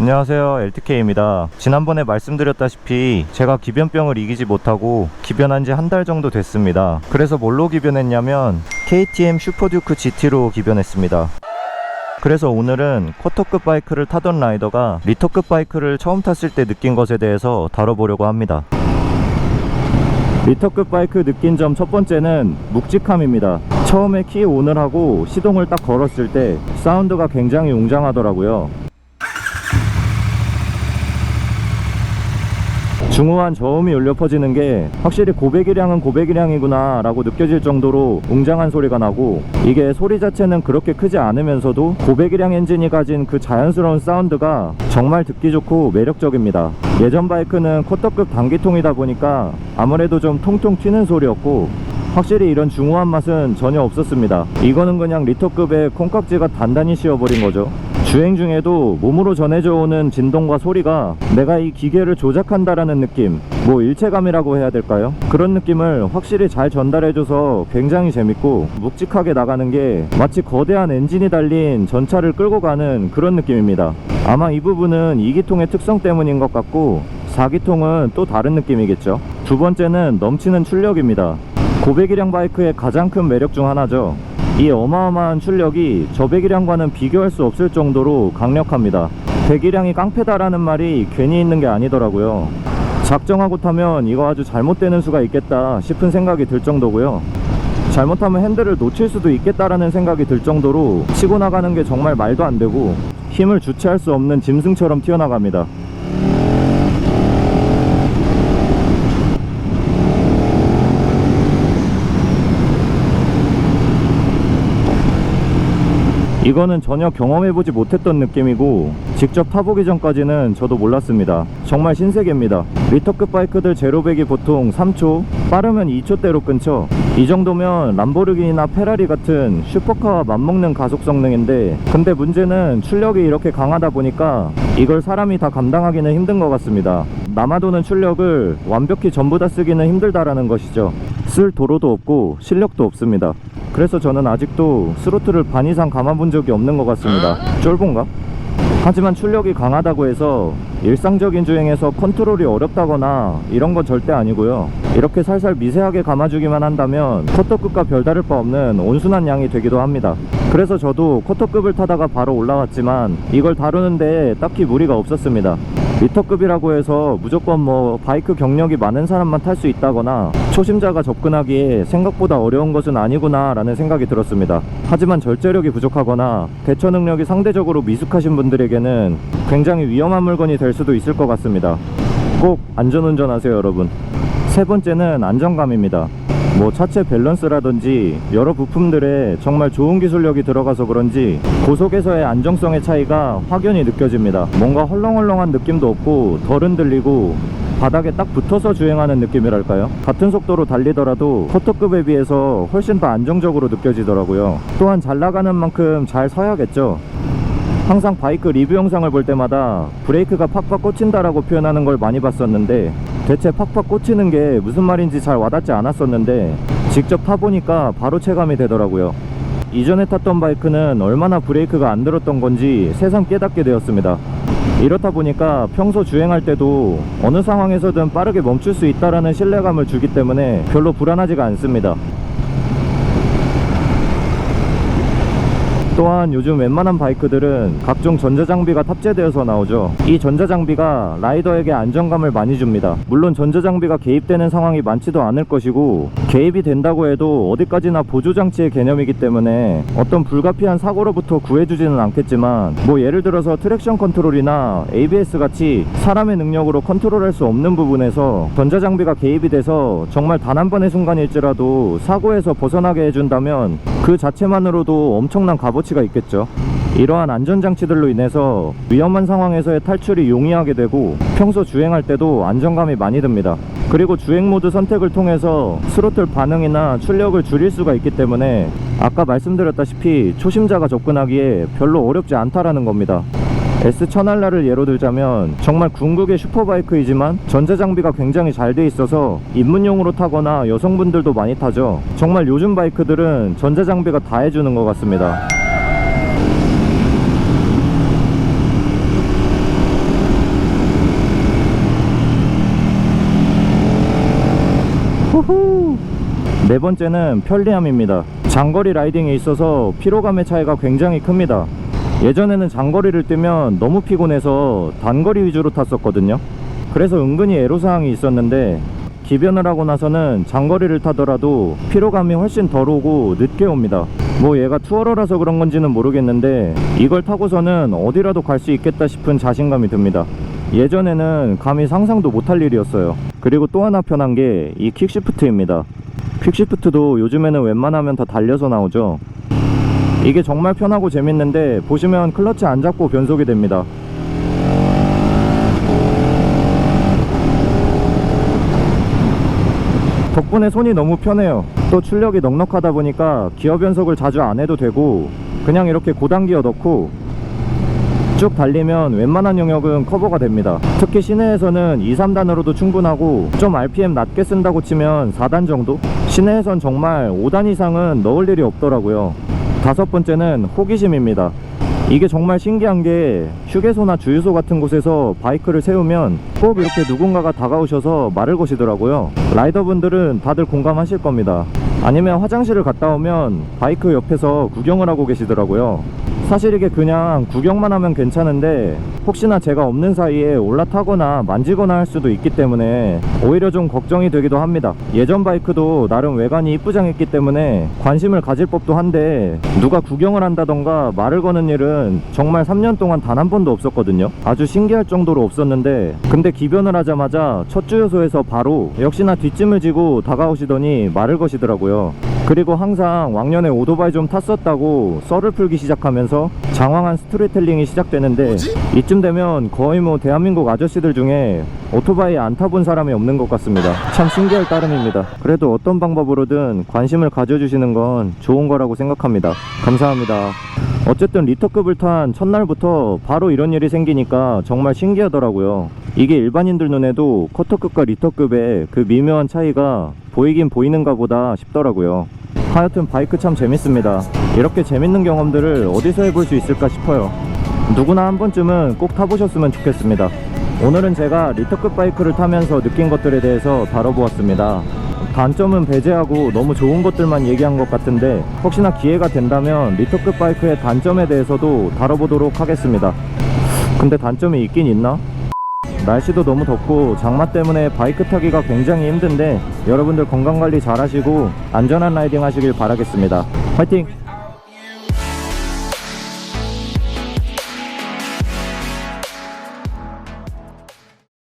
안녕하세요. LTK입니다. 지난번에 말씀드렸다시피 제가 기변병을 이기지 못하고 기변한 지 한 달 정도 됐습니다. 그래서 뭘로 기변했냐면 KTM 슈퍼듀크 GT로 기변했습니다. 그래서 오늘은 쿼터급 바이크를 타던 라이더가 리터급 바이크를 처음 탔을 때 느낀 것에 대해서 다뤄보려고 합니다. 리터급 바이크 느낀 점 첫 번째는 묵직함입니다. 처음에 키 온을 하고 시동을 딱 걸었을 때 사운드가 굉장히 웅장하더라고요. 중후한 저음이 울려 퍼지는 게 확실히 고배기량은 고배기량이구나 라고 느껴질 정도로 웅장한 소리가 나고 이게 소리 자체는 그렇게 크지 않으면서도 고배기량 엔진이 가진 그 자연스러운 사운드가 정말 듣기 좋고 매력적입니다. 예전 바이크는 쿼터급 단기통이다 보니까 아무래도 좀 통통 튀는 소리였고 확실히 이런 중후한 맛은 전혀 없었습니다. 이거는 그냥 리터급의 콩깍지가 단단히 씌워버린 거죠 주행 중에도 몸으로 전해져 오는 진동과 소리가 내가 이 기계를 조작한다라는 느낌 뭐 일체감이라고 해야 될까요? 그런 느낌을 확실히 잘 전달해줘서 굉장히 재밌고 묵직하게 나가는 게 마치 거대한 엔진이 달린 전차를 끌고 가는 그런 느낌입니다. 아마 이 부분은 2기통의 특성 때문인 것 같고 4기통은 또 다른 느낌이겠죠. 두 번째는 넘치는 출력입니다 고배기량 바이크의 가장 큰 매력 중 하나죠 이 어마어마한 출력이 저배기량과는 비교할 수 없을 정도로 강력합니다. 배기량이 깡패다라는 말이 괜히 있는 게 아니더라고요. 작정하고 타면 이거 아주 잘못되는 수가 있겠다 싶은 생각이 들 정도고요. 잘못하면 핸들을 놓칠 수도 있겠다라는 생각이 들 정도로 치고 나가는 게 정말 말도 안 되고 힘을 주체할 수 없는 짐승처럼 튀어나갑니다. 이거는 전혀 경험해보지 못했던 느낌이고 직접 타보기 전까지는 저도 몰랐습니다. 정말 신세계입니다. 리터급 바이크들 제로백이 보통 3초 빠르면 2초대로 끊죠 이 정도면 람보르기니나 페라리 같은 슈퍼카와 맞먹는 가속 성능인데 근데 문제는 출력이 이렇게 강하다 보니까 이걸 사람이 다 감당하기는 힘든 것 같습니다. 남아도는 출력을 완벽히 전부 다 쓰기는 힘들다라는 것이죠. 쓸 도로도 없고 실력도 없습니다 그래서 저는 아직도 스로틀을 반 이상 감아본 적이 없는 것 같습니다. 쫄본가? 하지만 출력이 강하다고 해서 일상적인 주행에서 컨트롤이 어렵다거나 이런 건 절대 아니고요. 이렇게 살살 미세하게 감아주기만 한다면 쿼터급과 별다를 바 없는 온순한 양이 되기도 합니다. 그래서 저도 쿼터급을 타다가 바로 올라왔지만 이걸 다루는데 딱히 무리가 없었습니다. 리터급이라고 해서 무조건 뭐 바이크 경력이 많은 사람만 탈 수 있다거나 초심자가 접근하기에 생각보다 어려운 것은 아니구나 라는 생각이 들었습니다. 하지만 절제력이 부족하거나 대처 능력이 상대적으로 미숙하신 분들에게는 굉장히 위험한 물건이 될 수도 있을 것 같습니다. 꼭 안전운전 하세요 여러분. 세 번째는 안정감입니다. 뭐 차체 밸런스라든지 여러 부품들에 정말 좋은 기술력이 들어가서 그런지 고속에서의 안정성의 차이가 확연히 느껴집니다. 뭔가 헐렁헐렁한 느낌도 없고 덜 흔들리고 바닥에 딱 붙어서 주행하는 느낌이랄까요? 같은 속도로 달리더라도 커터급에 비해서 훨씬 더 안정적으로 느껴지더라고요. 또한 잘 나가는 만큼 잘 서야겠죠. 항상 바이크 리뷰 영상을 볼 때마다 브레이크가 팍팍 꽂힌다라고 표현하는 걸 많이 봤었는데 대체 팍팍 꽂히는 게 무슨 말인지 잘 와닿지 않았었는데 직접 타보니까 바로 체감이 되더라고요. 이전에 탔던 바이크는 얼마나 브레이크가 안 들었던 건지 새삼 깨닫게 되었습니다. 이렇다 보니까 평소 주행할 때도 어느 상황에서든 빠르게 멈출 수 있다라는 신뢰감을 주기 때문에 별로 불안하지가 않습니다. 또한 요즘 웬만한 바이크들은 각종 전자장비가 탑재되어서 나오죠. 이 전자장비가 라이더에게 안정감을 많이 줍니다. 물론 전자장비가 개입되는 상황이 많지도 않을 것이고 개입이 된다고 해도 어디까지나 보조장치의 개념이기 때문에 어떤 불가피한 사고로부터 구해주지는 않겠지만 뭐 예를 들어서 트랙션 컨트롤이나 ABS 같이 사람의 능력으로 컨트롤할 수 없는 부분에서 전자장비가 개입이 돼서 정말 단 한 번의 순간일지라도 사고에서 벗어나게 해준다면 그 자체만으로도 엄청난 값어치 가 있겠죠. 이러한 안전장치들로 인해서 위험한 상황에서의 탈출이 용이하게 되고 평소 주행할 때도 안정감이 많이 듭니다. 그리고 주행 모드 선택을 통해서 스로틀 반응이나 출력을 줄일 수가 있기 때문에 아까 말씀드렸다시피 초심자가 접근하기에 별로 어렵지 않다라는 겁니다. S1000알라를 예로 들자면 정말 궁극의 슈퍼바이크이지만 전자장비가 굉장히 잘 돼 있어서 입문용으로 타거나 여성분들도 많이 타죠. 정말 요즘 바이크들은 전자장비가 다 해주는 것 같습니다. 야호! 네 번째는 편리함입니다. 장거리 라이딩에 있어서 피로감의 차이가 굉장히 큽니다. 예전에는 장거리를 뛰면 너무 피곤해서 단거리 위주로 탔었거든요. 그래서 은근히 애로사항이 있었는데 기변을 하고 나서는 장거리를 타더라도 피로감이 훨씬 덜 오고 늦게 옵니다. 뭐 얘가 투어러라서 그런 건지는 모르겠는데 이걸 타고서는 어디라도 갈 수 있겠다 싶은 자신감이 듭니다. 예전에는 감히 상상도 못할 일이었어요. 그리고 또 하나 편한 게이 퀵시프트입니다. 퀵시프트도 요즘에는 웬만하면 다 달려서 나오죠. 이게 정말 편하고 재밌는데 보시면 클러치 안 잡고 변속이 됩니다. 덕분에 손이 너무 편해요. 또 출력이 넉넉하다 보니까 기어 변속을 자주 안 해도 되고 그냥 이렇게 고단기어 넣고 쭉 달리면 웬만한 영역은 커버가 됩니다. 특히 시내에서는 2, 3단으로도 충분하고 좀 RPM 낮게 쓴다고 치면 4단 정도? 시내에선 정말 5단 이상은 넣을 일이 없더라고요. 다섯 번째는 호기심입니다. 이게 정말 신기한 게 휴게소나 주유소 같은 곳에서 바이크를 세우면 꼭 이렇게 누군가가 다가오셔서 말을 거시더라고요. 라이더분들은 다들 공감하실 겁니다. 아니면 화장실을 갔다 오면 바이크 옆에서 구경을 하고 계시더라고요. 사실 이게 그냥 구경만 하면 괜찮은데 혹시나 제가 없는 사이에 올라타거나 만지거나 할 수도 있기 때문에 오히려 좀 걱정이 되기도 합니다. 예전 바이크도 나름 외관이 이쁘장했기 때문에 관심을 가질 법도 한데 누가 구경을 한다던가 말을 거는 일은 정말 3년 동안 단 한 번도 없었거든요. 아주 신기할 정도로 없었는데 근데 기변을 하자마자 첫 주유소에서 바로 역시나 뒷짐을 지고 다가오시더니 말을 거시더라고요. 그리고 항상 왕년에 오토바이 좀 탔었다고 썰을 풀기 시작하면서 장황한 스토리텔링이 시작되는데 이쯤 되면 거의 뭐 대한민국 아저씨들 중에 오토바이 안 타본 사람이 없는 것 같습니다. 참 신기할 따름입니다. 그래도 어떤 방법으로든 관심을 가져주시는 건 좋은 거라고 생각합니다. 감사합니다. 어쨌든 리터급을 탄 첫날부터 바로 이런 일이 생기니까 정말 신기하더라고요. 이게 일반인들 눈에도 커터급과 리터급의 그 미묘한 차이가 보이긴 보이는가 보다 싶더라고요. 하여튼 바이크 참 재밌습니다. 이렇게 재밌는 경험들을 어디서 해볼 수 있을까 싶어요. 누구나 한 번쯤은 꼭 타보셨으면 좋겠습니다. 오늘은 제가 리터급 바이크를 타면서 느낀 것들에 대해서 다뤄보았습니다. 단점은 배제하고 너무 좋은 것들만 얘기한 것 같은데 혹시나 기회가 된다면 리터급 바이크의 단점에 대해서도 다뤄보도록 하겠습니다. 근데 단점이 있긴 있나? 날씨도 너무 덥고 장마 때문에 바이크 타기가 굉장히 힘든데 여러분들 건강관리 잘 하시고 안전한 라이딩 하시길 바라겠습니다. 화이팅!